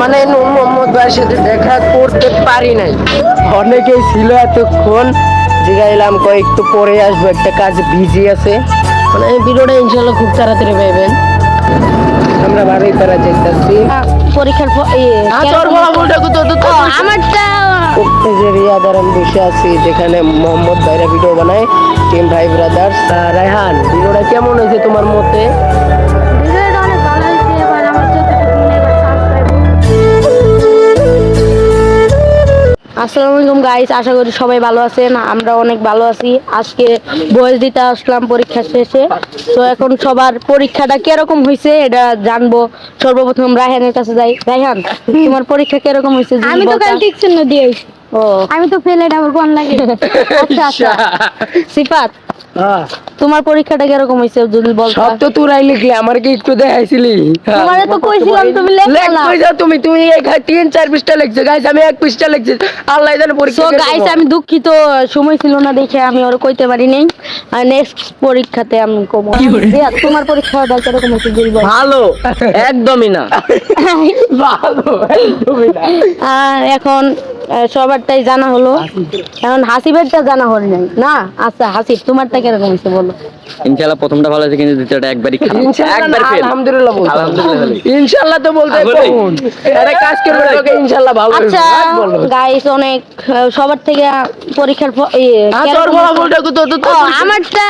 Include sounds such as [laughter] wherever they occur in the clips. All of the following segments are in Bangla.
মানে মোহাম্মদ ভাইয়ের সাথে দেখা করতে পারি নাই। অনেকেই ছিল এতক্ষণ জিগাইলাম কয়েকটু পরে আসব একটা কাজ বিজি আছে। মানে এই ভিডিওটা ইনশাল্লাহ খুব তাড়াতাড়ি পাইবেন। আমরা বাড়ি তারা যেতেছি। পরীক্ষার প- আমারটা যে রিয়াদার আমি বসে আছি যেখানে মোহাম্মদ ভাইরা ভিডিও বানায় টিম ভাই ব্রাদার্স রায়হান ভিডিওটা কেমন হয়েছে তোমার মতে? আসসালামু আলাইকুম গাইস আশা করি সবাই ভালো আছেন আমরা অনেক ভালো আছি। আজকে বয়স দিতে আসলাম পরীক্ষা শেষে। তো এখন সবার পরীক্ষাটা কীরকম হয়েছে এটা জানব। সর্বপ্রথম রায়হানের কাছে যাই। রায়হান তোমার পরীক্ষা কীরকম হয়েছে আমি তো কাল টিউশন দিয়ে আমি তো ফেলে আমার কোন লাগে আচ্ছা আচ্ছা। সিফাত হ্যাঁ। তোমার পরীক্ষাটা কীরকম হয়েছে যদি বলতা? সব তো তোরাই লিখলে আমার কি একটু দেখাইছিলি। তোমারে তো কইছিলাম তুমি লেখ না। কই যাও তুমি? তুমি এক তিন চার পৃষ্ঠা লিখছো। গাইস আমি এক পৃষ্ঠা লিখছি। আল্লাহ জানে পরীক্ষা সো গাইস আমি দুঃখিত সময় ছিল না দেখে আমি ওর কইতে পারি নাই। আর নেক্সট পরীক্ষাতে আমি কমো। তোমার পরীক্ষাটা কীরকম হয়েছে যদি বল। ভালো। একদমই না। [laughs] ভালো। একদমই না। আর এখন সবারটাই জানা হলো। এখন হাসিবেরটা জানা হল নাই। না আচ্ছা হাসিব তোমারটা কীরকম হয়েছে বলো? ইনশাআল্লাহ প্রথমটা ভালো হয়েছে কিন্তু দ্বিতীয়টা একবারই খারাপ। ইনশাআল্লাহ একবার fail। আলহামদুলিল্লাহ বলতে। আলহামদুলিল্লাহ ইনশাআল্লাহ তো বলতে বলি। কোন? এটা কাজ করবে তোকে ইনশাআল্লাহ ভালো। আচ্ছা গাইস অনেক সবার থেকে পরীক্ষার ইয়ে, তোর কীরকম বলা হয়েছে? বলটা তো তো আমারটা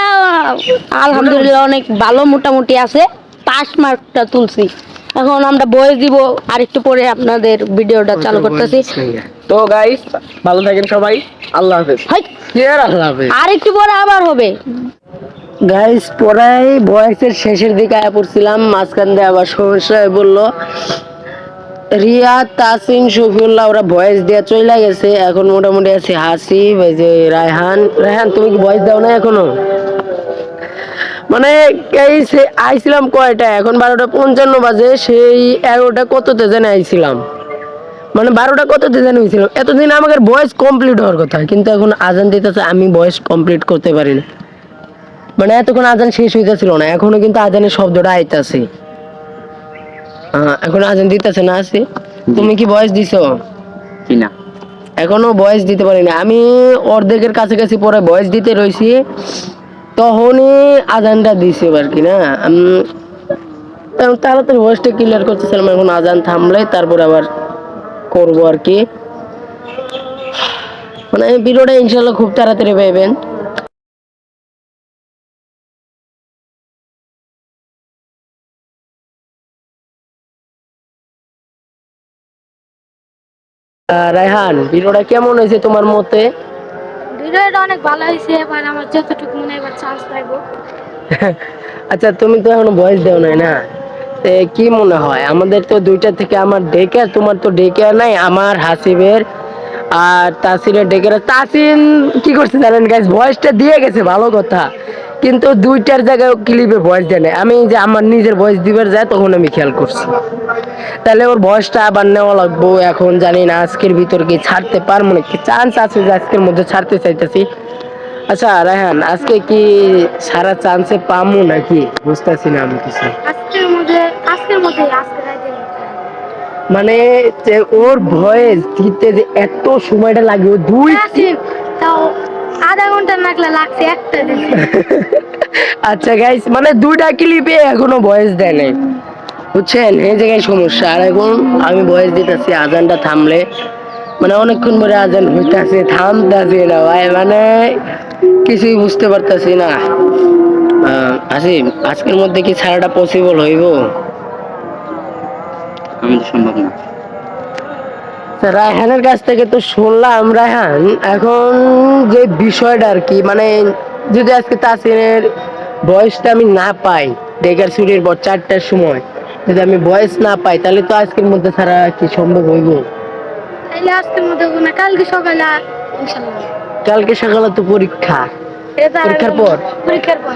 আলহামদুলিল্লাহ অনেক ভালো মোটামুটি আছে। পাস মার্কটা তুলছি। এখন আমরা বয়স দিব আর একটু পরে আপনাদের ভিডিওটা চালু করতেছি। তো গাইস ভালো থাকেন সবাই। আল্লাহ হাফেজ। আর আল্লাহ হাফেজ? আর একটু পরে আবার হবে। গাইস পড়াই বয়সের শেষের দিকে আয়া পড়ছিলাম মাঝখান দিয়ে আবার সমস্যা হয়ে বলল রিয়া তাসিন শফিউল্লাহ ওরা ভয়েস দেওয়া চলে গেছে এখন মোটামুটি আছে হাসিব এই যে রায়হান। রায়হান তুমি কি ভয়েস দাও না এখনও? মানে এই সে আইছিলাম কয়টা? এখন বারোটা পঞ্চান্ন বাজে সেই এগারোটা কততে জানে আইছিলাম? মানে বারোটা কততে জানে হয়েছিল এতদিন আমাকে বয়স কমপ্লিট হওয়ার কথা কিন্তু এখন আজান দিতেছে আমি বয়স কমপ্লিট করতে পারি না। মানে এতক্ষণ আজান শেষ হইতেছিল না এখনও কিন্তু আজানের শব্দটা আইতাছে। এখন আজান দিতেছে না আছে? তুমি কি বয়স দিছো? না। এখনও বয়স দিতে পারি না। আমি অর্ধেকের কাছাকাছি পরে বয়স দিতে রয়েছি তখনই আজানটা দিছে আর কি না? তাড়াতাড়ি বয়সটা ক্লিয়ার করতেছিলাম এখন আজান থামলে তারপর আবার করব আর কি। মানে ভিডিওটা ইনশাল্লাহ খুব তাড়াতাড়ি পাইবেন। রায়হান, ভিডিওটা কেমন হয়েছে তোমার মতে? ভিডিওটা অনেক ভালো হয়েছে, এবার আমার যতটুকু মনে এবার চান্স পাইবো। [laughs] আচ্ছা তুমি তো এখনও বয়স দেও নাই না? কি মনে হয়? আমাদের তো দুইটা থেকে আমার ডেকে তোমার তো ডেকে নাই, আমার, হাসিবের আর তাসিনের ডেকে তাসিন কি করছে জানেন গাইস ভয়েসটা দিয়ে গেছে, ভালো কথা। কিন্তু দুইটার জায়গায় ক্লিপে ভয়েস দেয় নাই। আমি যে আমার নিজের ভয়েস দিবার যায় তখন আমি খেয়াল করছি। তাহলে ওর ভয়েসটা আবার নেওয়া লাগবো এখন জানি না আজকের ভিতর কি ছাড়তে পারব নাকি। চান্স আছে যে আজকের মধ্যে ছাড়তে চাইতেছি। আচ্ছা রায়হান আজকে কি সারা চান্সে পামু নাকি? বুঝতেছি না আমি কিছু। আজকের মধ্যে আজকের মধ্যে আজকে মানে ওর ভয়েস দিতে যে এত সময়টা লাগে ও দুই তাও আধা ঘণ্টা লাগলে লাগছে একটা দিন। আচ্ছা গাইস মানে দুইটা ক্লিপে এখনও ভয়েস দেয় নাই। বুঝছেন? এই জায়গায় সমস্যা। আর এখন আমি ভয়েস দিতেছি আজানটা থামলে। মানে অনেকক্ষণ পরে আজান হইতাছে থামতাছে না ভাই মানে কিছুই বুঝতে পারতাছি না। আহ, আসিফ আজকের মধ্যে কি ছাড়াটা পসিবল হইব? আমি সম্ভব না। রায়হানের কাছ থেকে তো শুনলাম রায়হান এখন যে বিষয়টা আর কি মানে যদি আজকে তাসিনের বয়সটা আমি না পাই ডেকার ছুটির পর চারটার সময় যদি আমি বয়স না পাই তাহলে তো আজকের মধ্যে ছাড়া কি সম্ভব হইব? তাইলে আজকের মধ্যে না কালকে সকালে ইনশাল্লাহ। কালকে সকালে তো পরীক্ষা। পরীক্ষার পর? পরীক্ষার পর।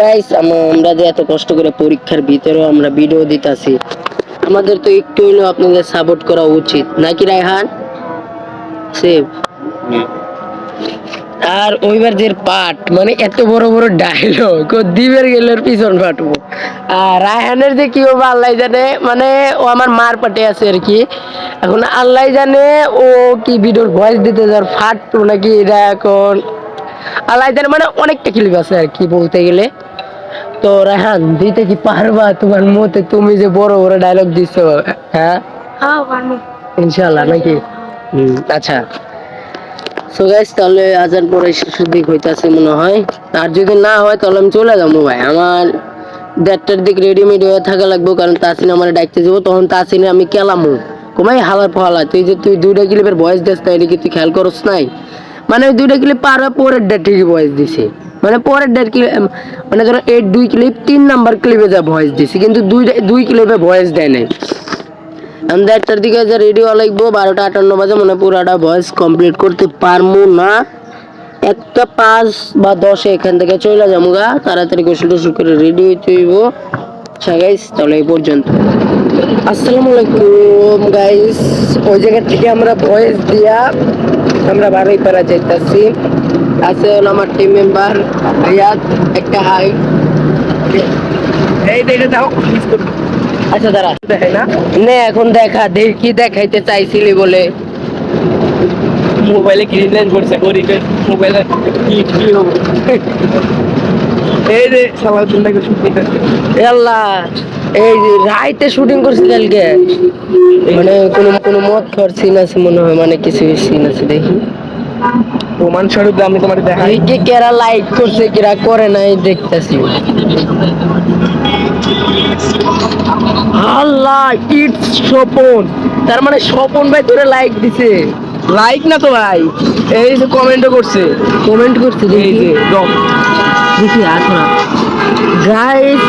guys, আমরা যে এত কষ্ট করে পরীক্ষার ভিতরেও আমরা ভিডিও দিতাছি আমাদের তো একটু হইলেও আপনাদের সাপোর্ট করা উচিত। নাকি রায়হান? সেভ আর ওইবার যে পাট মানে এত বড় বড় ডায়লগ ও দ্বীপের গেলের পিছন ফাটবো আর রায়হানের যে কি হবে, আল্লাহ জানে মানে ও আমার মার পাটে আছে আর কি। এখন আল্লাহ জানে ও কি ভিডিওর ভয়েস দিতে যার ফাটতো নাকি, এটা এখন আল্লাহ জানে মানে অনেকটা ক্লিপ আছে আর কি বলতে গেলে। তো রায়হান দিতে কি পারবা? তোমার মতে তুমি যে বড় বড় ডায়লগ দিছো হ্যাঁ? হ্যাঁ পারব। ইনশাল্লাহ নাকি? আচ্ছা। সো গাইস তাহলে আজান পরে শিশুর দিক হইতাছে মনে হয়। আর যদি না হয় তাহলে আমি চলে যাব ভাই। আমার দেড়টার দিক রেডিমেড হয়ে থাকা লাগবে কারণ তাসিন আমার ডাকতে যাব তখন তাসিনে আমি কেলামু। কমাই হালা ফালা তুই যে তুই দুইটা ক্লিপের ভয়েস দিস না এটা কি তুই খেয়াল করস নাই? মানে ওই দুইটা ক্লিপ পার হওয়ার পরের ডেট ঠিকই ভয়েস দিছে। মানে পরের দেড় ক্লিপ মানে ধরো এই দুই ক্লিপ তিন নাম্বার ক্লিপে যা ভয়েস দিছে, কিন্তু দুই দুই ক্লিপে ভয়েস দেয় নাই। আমি দেড়টার দিকে যে রেডিও লাগবো, বারোটা আটান্ন বাজে মানে পুরাটা ভয়েস কমপ্লিট করতে পারব না। একটা পাঁচ বা দশে এখান থেকে চলে যাব গা, তাড়াতাড়ি গোসল টোসল করে রেডি হইতে হইব। আচ্ছা গাইস তাহলে এই পর্যন্ত। আসসালামু আলাইকুম গাইস ওই জায়গা থেকে আমরা ভয়েস দিয়া আমরা বারোই পাড়া যাইতাছি। আছে হলো আমার টিম মেম্বার রিয়াদ একটা হাই। এই দেখে দাও আচ্ছা দাঁড়া। দেখে না? নে এখন দেখা দেখ কি দেখাইতে চাইছিলি বলে। মোবাইলে করছে? মোবাইলে কি কি হবে এই যে শুনতে আল্লাহ এই রাইতে শুটিং করছি কালকে? মানে কোনো কোনো মদ খাওয়ার সিন আছে মনে হয় মানে কিছু সিন আছে দেখি। প্রমাণ স্বরূপ আমি তোমার দেখাই। কে কেরা লাইক করছে কেরা করে নাই দেখতেছি। আল্লাহ ইটস স্বপন। তার মানে স্বপন ভাই তোরে লাইক দিছে। লাইক না তো ভাই? এই যে কমেন্টও করছে। কমেন্ট করছে এই যে দেখি আসো না। গাইস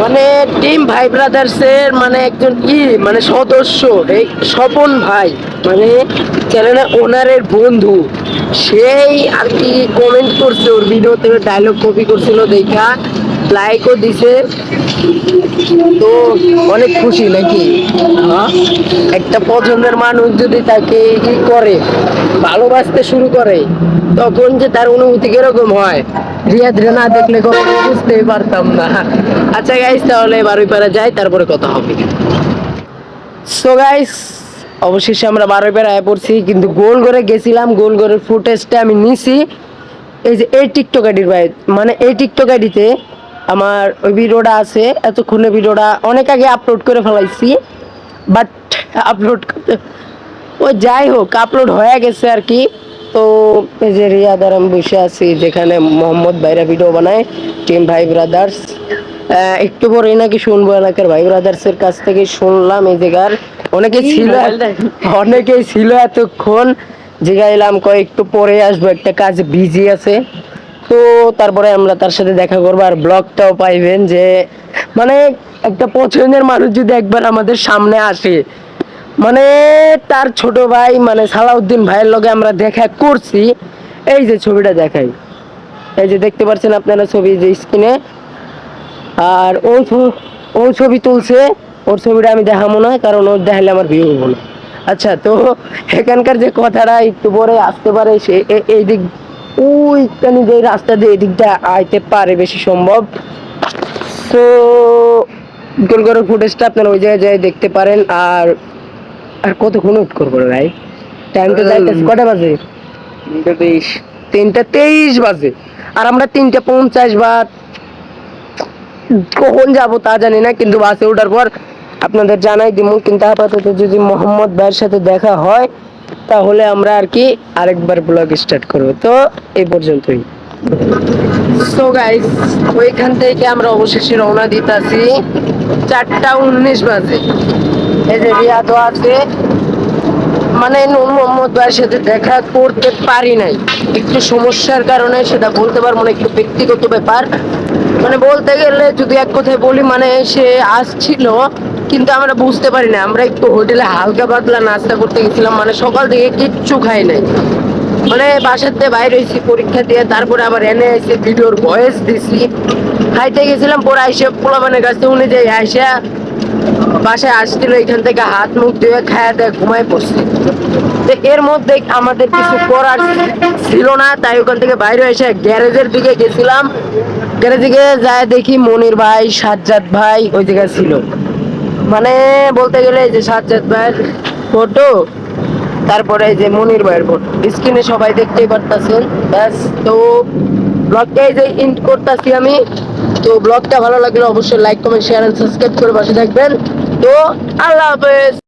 মানে টিম ভাই ব্রাদার্স এর মানে একজন কি? মানে সদস্য, এই স্বপন ভাই। মানে চ্যানেলের ওনারের বন্ধু। সেই আর কি কমেন্ট করছে ওর ভিডিওতে ডায়লগ কপি করছিল দেখা লাইকও দিছে। তো অনেক খুশি নাকি? হ্যাঁ? একটা পছন্দের মানুষ যদি তাকে ই করে, ভালোবাসতে শুরু করে, তখন যে তার অনুভূতি কীরকম হয়? রিয়াদ রে না দেখলে বুঝতেই পারতাম না। আচ্ছা গাইস তাহলে পাড়া যাই, তারপরে কথা হবে। সো গাইস অবশেষে আমরা বারোই পাড়া আয় পড়ছি, কিন্তু গোল করে গেছিলাম, গোল ফুটেজটা আমি নিছি। এই যে এই টিকটক আইডির ভাই মানে এই টিকটক আইডিতে আমার ওই ভিডিওটা আছে, এতক্ষণে ভিডিওটা অনেক আগে আপলোড করে ফেলাইছি বাট আপলোড ও যাই হোক আপলোড হয়ে গেছে আর কি। তো এই যে রিয়াদার আমি বসে আছি যেখানে মোহাম্মদ ভাইরা ভিডিও বানায় টিম ভাই ব্রাদার্স একটু পরেই নাকি শুনব এলাকার ভাই ব্রাদার্স এর কাছ থেকে শুনলাম এই জায়গার। অনেকে ছিল অনেকেই ছিল এতক্ষণ জিগাইলাম কয় একটু পরে আসব একটা কাজ বিজি আছে। তো তারপরে আমরা তার সাথে দেখা করব আর ব্লগটাও পাইবেন যে মানে একটা পছন্দের মানুষ যদি একবার আমাদের সামনে আসে মানে তার ছোট ভাই মানে সালাউদ্দিন ভাইয়ের লগে আমরা দেখা করছি। এই যে ছবিটা দেখাই। এই যে দেখতে পাচ্ছেন আপনারা ছবি যে স্ক্রিনে আর ও ছ- ও ছবি তুলছে, ওর ছবিটা আমি দেখাবো না, কারণ ওর দেখালে আমার ভিউ হব না। আচ্ছা তো এখানকার যে কথাটা একটু পরে আসতে পারে, সে এই দিক, ওইখানে যে রাস্তা দিয়ে এদিকটা আইতে পারে বেশি সম্ভব। তো গোল করে ফুটেজটা আপনারা ওই জায়গায় দেখতে পারেন, আর আর কতক্ষণ ওয়েট করব রে ভাই? টাইমটা যাইতেছে কটা বাজে? তিনটা তেইশ। তিনটা তেইশ বাজে। আর আমরা তিনটা পঞ্চাশ বা কখন যাব তা জানি না কিন্তু বাসে ওঠার পর আপনাদের জানাই দিব কিন্তু আপাতত যদি মোহাম্মদ ভাইয়ের সাথে দেখা হয় তাহলে আমরা আর কি আরেকবার ব্লগ স্টার্ট করব। তো এই পর্যন্তই। সো গাইস ওইখান থেকে আমরা অবশেষে রওনা দিতাছি। চারটা উনিশ বাজে। আছে মানে সাথে দেখা করতে পারি নাই। একটু সমস্যার কারণে সেটা বলতে পারব না, একটু ব্যক্তিগত ব্যাপার। মানে বলতে গেলে যদি এক কথায় বলি মানে সে আসছিল, কিন্তু আমরা বুঝতে পারি না। আমরা একটু হোটেলে হালকা পাতলা নাস্তা করতে গেছিলাম মানে সকাল থেকে কিচ্ছু খাই নাই। মানে বাসাতে বাইরে হয়েছি, পরীক্ষা দিয়ে, তারপরে আবার এনে এসে ভিডিওর ভয়েস দিছি। খাইতে গেছিলাম, পরে আইসে পোলাবানের কাছে, উনি যে আইসা বাসায় আসছিল, এখান থেকে হাত মুখ ধুয়ে খায়া দেয় ঘুমায় পড়ছে। তো এর মধ্যে আমাদের কিছু করার ছিল না, তাই ওখান থেকে বাইরে এসে গ্যারেজের দিকে গেছিলাম। গ্যারেজে গিয়ে যায় দেখি মনির ভাই, সাজ্জাদ ভাই ওই জায়গায় ছিল। মানে বলতে গেলে যে সাজ্জাদ ভাইয়ের ফটো তারপরে যে মনির ভাইয়ের ফটো স্ক্রিনে সবাই দেখতেই পারতেছেন ব্যাস, তো ব্লগটা এই যে ইন্ট করতেছি আমি। তো ব্লগটা ভালো লাগলে অবশ্যই like comment share and subscribe করে পাশে থাকবেন। তো আল্লাহ হাফেজ।